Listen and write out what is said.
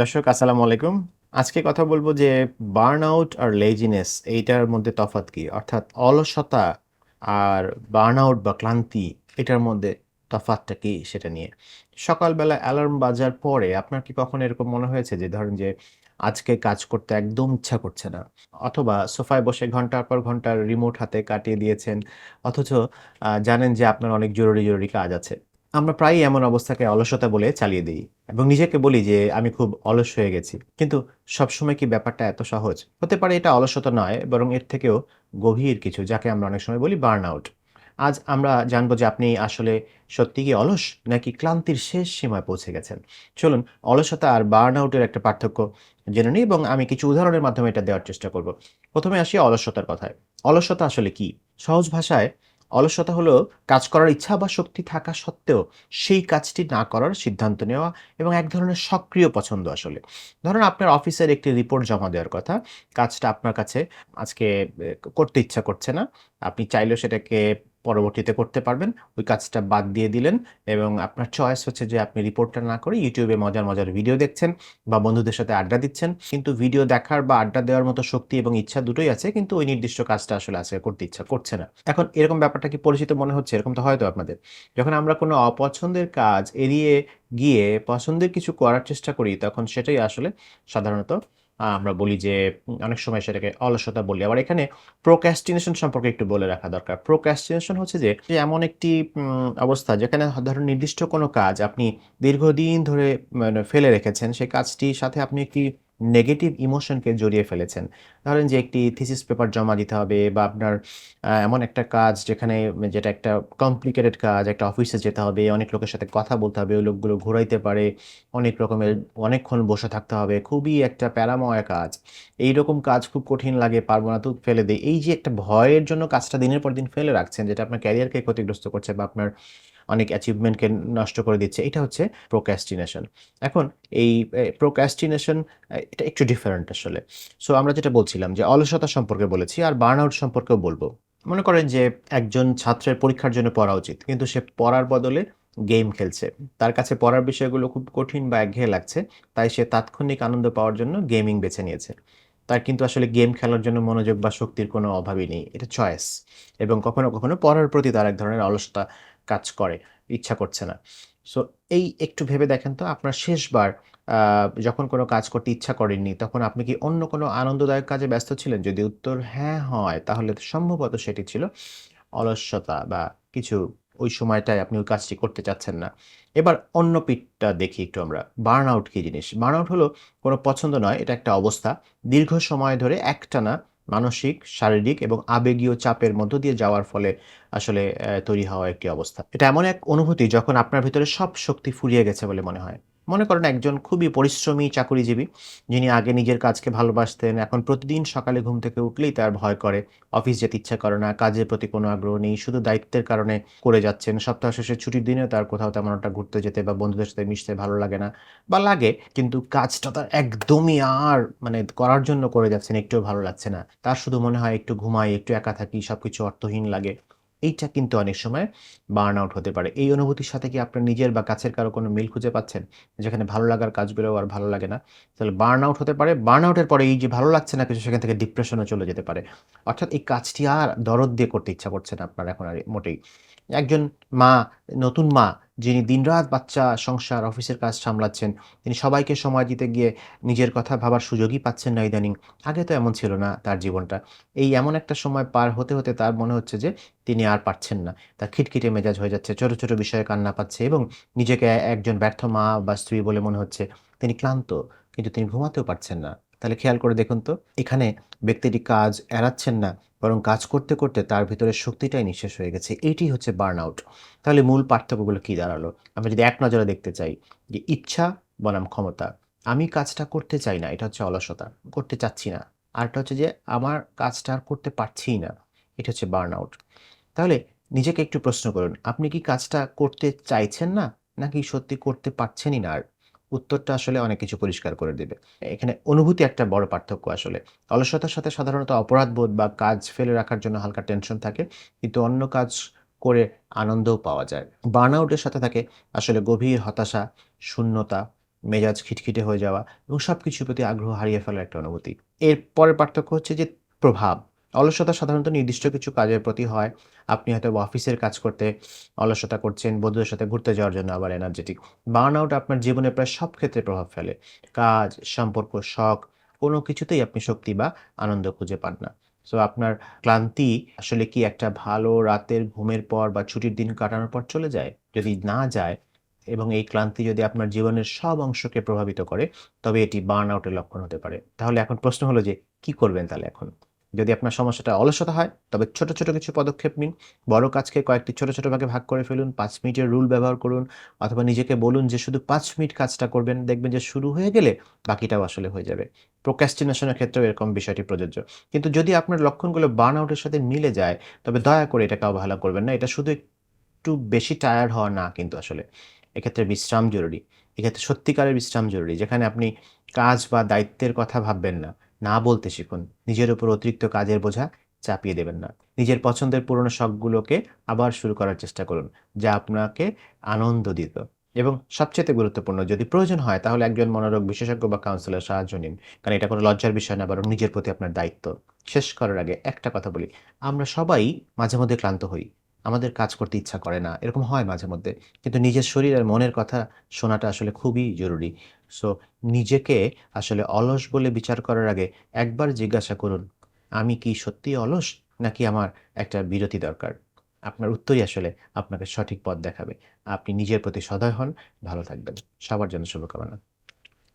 দর্শক, আসসালামু আলাইকুম। আজকে কথা বলব যে বার্ন আউট আর লেজিনেস, এইটার মধ্যে তফাৎ কি? অর্থাৎ অলসতা আর বার্ন আউট বা ক্লান্তি, এটার মধ্যে তফাৎটা কি সেটা নিয়ে? সকালবেলা অ্যালার্ম বাজার পরে আপনার কি কখনো এরকম মনে হয়েছে যে, ধরেন যে আজকে কাজ করতে একদম ইচ্ছা করছে না? অথবা সোফায় বসে ঘণ্টার পর ঘণ্টার রিমোট হাতে কাটিয়ে দিয়েছেন, অথচ জানেন যে আপনার অনেক জরুরি জরুরি কাজ আছে। আমরা প্রায়ই এমন অবস্থাকে অলসতা বলে চালিয়ে দিই এবং নিজেকে বলি যে আমি খুব অলস হয়ে গেছি। কিন্তু সবসময় কি ব্যাপারটা এত সহজ? হতে পারে এটা অলসতা নয়, বরং এর থেকেও গভীর কিছু, যাকে আমরা অনেক সময় বলি বার্ন আউট আজ আমরা জানব যে আপনি আসলে সত্যি কি অলস, নাকি ক্লান্তির শেষ সীমায় পৌঁছে গেছেন? চলুন, অলসতা আর বার্ন আউটের একটা পার্থক্য জেনে নিই এবং আমি কিছু উদাহরণের মাধ্যমে এটা দেওয়ার চেষ্টা করব। প্রথমে আসি অলসতার কথায়। অলসতা আসলে কি? সহজ ভাষায় অলসতা হলো কাজ করার ইচ্ছা বা শক্তি থাকা সত্ত্বেও সেই কাজটি না করার সিদ্ধান্ত নেওয়া এবং এক ধরনের সক্রিয় পছন্দ আসলে। ধরুন আপনার অফিসের একটি রিপোর্ট জমা দেওয়ার কথা। কাজটা আপনার কাছে আজকে করতে ইচ্ছা করছে না। আপনি চাইলেও সেটাকে পরবর্তীতে করতে পারবেন। ওই কাজটা বাদ দিয়ে দিলেন এবং আপনার চয়েস হচ্ছে যে আপনি রিপোর্টটা না করে ইউটিউবে মজার মজার ভিডিও দেখছেন বা বন্ধুদের সাথে আড্ডা দিচ্ছেন। কিন্তু ভিডিও দেখার বা আড্ডা দেওয়ার মতো শক্তি এবং ইচ্ছা দুটোই আছে, কিন্তু ওই নির্দিষ্ট কাজটা আসলে আজকে করতে ইচ্ছা করছে না। এখন এরকম ব্যাপারটা কি পরিচিত মনে হচ্ছে? এরকম তো হয়তো আপনাদের। যখন আমরা কোনো অপছন্দের কাজ এড়িয়ে গিয়ে পছন্দের কিছু করার চেষ্টা করি, তখন সেটাই আসলে সাধারণত আমরা বলি যে অনেক সময় সেটাকে অলসতা বলি। আবার এখানে প্রোক্যাস্টিনেশন সম্পর্কে একটু বলে রাখা দরকার। প্রোক্যাস্টিনেশন হচ্ছে যে এমন একটি অবস্থা যেখানে ধরুন নির্দিষ্ট কোনো কাজ আপনি দীর্ঘদিন ধরে মানে ফেলে রেখেছেন, সেই কাজটির সাথে আপনি একটি নেগেটিভ ইমোশনকে জড়িয়ে ফেলেছেন। ধরেন যে একটি থিসিস পেপার জমা দিতে হবে বা আপনার এমন একটা কাজ যেখানে যেটা একটা কমপ্লিকেটেড কাজ, একটা অফিসে যেতে হবে, অনেক লোকের সাথে কথা বলতে হবে, ওই লোকগুলো ঘুরাইতে পারে, অনেক রকমের, অনেকক্ষণ বসে থাকতে হবে, খুবই একটা প্যারাময় কাজ। এই রকম কাজ খুব কঠিন লাগে, পারব না তো ফেলে দিই। এই যে একটা ভয়ের জন্য কাজটা দিনের পর দিন ফেলে রাখছেন, যেটা আপনার ক্যারিয়ারকে ক্ষতিগ্রস্ত করছে বা আপনার অনেক অ্যাচিভমেন্টকে নষ্ট করে দিচ্ছে। এটা হচ্ছে প্রোক্যাস্টিনেশন এখন এই প্রোক্যাস্টিনেশন এটা একটু ডিফারেন্ট আসলে। সো আমরা যেটা বলছিলাম যে অলসতা সম্পর্কে বলেছি, আর বার্ন আউট সম্পর্কেও বলব। মনে করেন যে একজন ছাত্রের পরীক্ষার জন্য পড়া উচিত, কিন্তু সে পড়ার বদলে গেম খেলছে। তার কাছে পড়ার বিষয়গুলো খুব কঠিন বা একঘেয়ে লাগছে, তাই সে তাৎক্ষণিক আনন্দ পাওয়ার জন্য গেমিং বেছে নিয়েছে। তার কিন্তু আসলে গেম খেলার জন্য মনোযোগ বা শক্তির কোনো অভাবই নেই। এটা চয়েস এবং কখনো কখনো পড়ার প্রতি তার এক ধরনের অলসতা কাজ করে, ইচ্ছা করছে না। সো এই একটু ভেবে দেখেন তো, আপনার শেষবার যখন কোনো কাজ করতে ইচ্ছা করেননি, তখন আপনি কি অন্য কোনো আনন্দদায়ক কাজে ব্যস্ত ছিলেন? যদি উত্তর হ্যাঁ হয়, তাহলে সম্ভবত সেটি ছিল অলস্যতা বা কিছু ওই সময়টায় আপনি ওই কাজটি করতে চাচ্ছেন না। এবার অন্য পিঠটা দেখি একটু আমরা। বার্ন আউট কী জিনিস? বার্ন আউট হলো কোনো পছন্দ নয়, এটা একটা অবস্থা। দীর্ঘ সময় ধরে একটানা মানসিক, শারীরিক এবং আবেগীয় চাপের মধ্য দিয়ে যাওয়ার ফলে আসলে তৈরি হওয়া একটি অবস্থা। এটা এমন এক অনুভূতি যখন আপনার ভিতরে সব শক্তি ফুরিয়ে গেছে বলে মনে হয়। মনে করেন একজন খুবই পরিশ্রমী চাকুরিজীবী, যিনি আগে নিজের কাজকে ভালোবাসতেন, এখন প্রতিদিন সকালে ঘুম থেকে উঠলেই তার ভয় করে। অফিস যেতে ইচ্ছা করে না, কাজের প্রতি কোনো আগ্রহ নেই, শুধু দায়িত্বের কারণে করে যাচ্ছেন। সপ্তাহ শেষে ছুটির দিনেও তার কোথাও তেমন একটা ঘুরতে যেতে বা বন্ধুদের সাথে মিশতে ভালো লাগে না বা লাগে, কিন্তু কাজটা তার একদমই আর মানে করার জন্য করে যাচ্ছেন, একটুও ভালো লাগছে না। তার শুধু মনে হয় একটু ঘুমাই, একটু একা থাকি, সবকিছু অর্থহীন লাগে। এইটা কিন্তু অনেক সময় বার্ন আউট হতে পারে। এই অনুভূতির সাথে কি আপনার নিজের বা কাছের কারও কোনো মিল খুঁজে পাচ্ছেন? যেখানে ভালো লাগার কাজগুলো আর ভালো লাগে না। তাহলে বার্ন আউট হতে পারে। বার্ন আউটের পরে এই যে ভালো লাগছে না কিছু, সেখান থেকে ডিপ্রেশনে চলে যেতে পারে। অর্থাৎ এই কাজটি আর দরদ দিয়ে করতে ইচ্ছা করছে না আপনার এখন আর মোটেই। একজন মা, নতুন মা, যিনি দিনরাত বাচ্চা সংসার, অফিসের কাজ সামলাচ্ছেন, তিনি সবাইকে সময় দিতে গিয়ে নিজের কথা ভাবার সুযোগই পাচ্ছেন না ইদানিং। আগে তো এমন ছিল না তার জীবনটা। এই এমন একটা সময় পার হতে হতে তার মনে হচ্ছে যে, তিনি আর পারছেন না। তার খিটখিটে মেজাজ হয়ে যাচ্ছে, ছোট ছোট বিষয়ে কান্না পাচ্ছে এবং নিজেকে একজন ব্যর্থ মা বা স্ত্রী বলে মনে হচ্ছে। তিনি ক্লান্ত, কিন্তু তিনি ঘুমাতেও পারছেন না। তাহলে খেয়াল করে দেখুন তো, এখানে ব্যক্তিটি কাজ এড়াচ্ছেন না, বরং কাজ করতে করতে তার ভিতরে শক্তিটাই নিঃশেষ হয়ে গেছে। এইটি হচ্ছে বার্ন আউট তাহলে মূল পার্থক্যগুলো কি দাঁড়াল? আমরা যদি এক নজরে দেখতে চাই যে ইচ্ছা বনাম ক্ষমতা, আমি কাজটা করতে চাই না, এটা হচ্ছে অলসতা, করতে চাচ্ছি না। আরটা হচ্ছে যে আমার কাজটা আর করতে পারছিই না, এটা হচ্ছে বার্ন আউট তাহলে নিজেকে একটু প্রশ্ন করুন, আপনি কি কাজটা করতে চাইছেন না, নাকি সত্যি করতে পারছেনই না আর? উত্তরটা আসলে অনেক কিছু পরিষ্কার করে দেবে। এখানে অনুভূতি একটা বড় পার্থক্য আসলে। অলসতার সাথে সাধারণত অপরাধবোধ বা কাজ ফেলে রাখার জন্য হালকা টেনশন থাকে, কিন্তু অন্য কাজ করে আনন্দও পাওয়া যায়। বার্ন আউটের সাথে থাকে আসলে গভীর হতাশা, শূন্যতা, মেজাজ খিটখিটে হয়ে যাওয়া এবং সব কিছুর প্রতি আগ্রহ হারিয়ে ফেলার একটা অনুভূতি। এর পরের পার্থক্য হচ্ছে যে প্রভাব। অলসতা সাধারণত নির্দিষ্ট কিছু কাজের প্রতি হয়। আপনি হয়তো অফিসের কাজ করতে অলসতা করছেন, বন্ধুদের সাথে ঘুরতে যাওয়ার জন্য আবার এনার্জেটিক বার্ন আউট আপনার জীবনে প্রায় সব ক্ষেত্রে প্রভাব ফেলে। কাজ, সম্পর্ক, শখ, কোনো কিছুতেই আপনি শক্তি বা আনন্দ খুঁজে পান না। সো আপনার ক্লান্তি আসলে কি একটা ভালো রাতের ঘুমের পর বা ছুটির দিন কাটানোর পর চলে যায়? যদি না যায় এবং এই ক্লান্তি যদি আপনার জীবনের সব অংশকে প্রভাবিত করে, তবে এটি বার্ন আউটের লক্ষণ হতে পারে। তাহলে এখন প্রশ্ন হলো যে, কি করবেন তাহলে এখন? যদি আপনার সমস্যাটা অলসতা হয়, তবে ছোট ছোট কিছু পদক্ষেপ নিন। বড় কাজকে কয়েকটি ছোট ছোট ভাগে ভাগ করে ফেলুন। পাঁচ মিনিটের রুল ব্যবহার করুন অথবা নিজেকে বলুন যে শুধু পাঁচ মিনিট কাজটা করবেন, দেখবেন যে শুরু হয়ে গেলে বাকিটাও আসলে হয়ে যাবে। প্রোক্যাস্টিনেশনের ক্ষেত্রেও এরকম বিষয়টি প্রযোজ্য। কিন্তু যদি আপনার লক্ষণগুলো বার্ন আউটের সাথে মিলে যায়, তবে দয়া করে এটাকে অবহেলা করবেন না। এটা শুধু একটু বেশি টায়ার্ড হওয়া না কিন্তু আসলে। এক্ষেত্রে বিশ্রাম জরুরি। এক্ষেত্রে সত্যিকারের বিশ্রাম জরুরি। যেখানে আপনি কাজ বা দায়িত্বের কথা ভাববেন না। না বলতে শিখুন। নিজের উপর অতিরিক্ত কাজের বোঝা চাপিয়ে দেবেন না। নিজের পছন্দের পুরনো শখগুলোকে আবার শুরু করার চেষ্টা করুন, যা আপনাকে আনন্দ দিত। এবং সবচেয়ে গুরুত্বপূর্ণ, যদি প্রয়োজন হয়, তাহলে একজন মনোরোগ বিশেষজ্ঞ বা কাউন্সিলর সাহায্য নিন। কারণ এটা কোনো লজ্জার বিষয় না, বরং নিজের প্রতি আপনার দায়িত্ব। শেষ করার আগে একটা কথা বলি, আমরা সবাই মাঝে মধ্যে ক্লান্ত হই। আমাদের কাজ করতে ইচ্ছা করে না, এরকম হয় মাঝে মধ্যে। কিন্তু নিজের শরীর আর মনের কথা শোনাটা আসলে খুবই জরুরি। সো নিজেকে আসলে অলস বলে বিচার করার আগে একবার জিজ্ঞাসা করুন, আমি কি সত্যি অলস নাকি আমার একটা বিরতি দরকার? আপনার উত্তরই আসলে আপনাকে সঠিক পথ দেখাবে। আপনি নিজের প্রতি সদয় হন। ভালো থাকবেন। সবার জন্য শুভকামনা।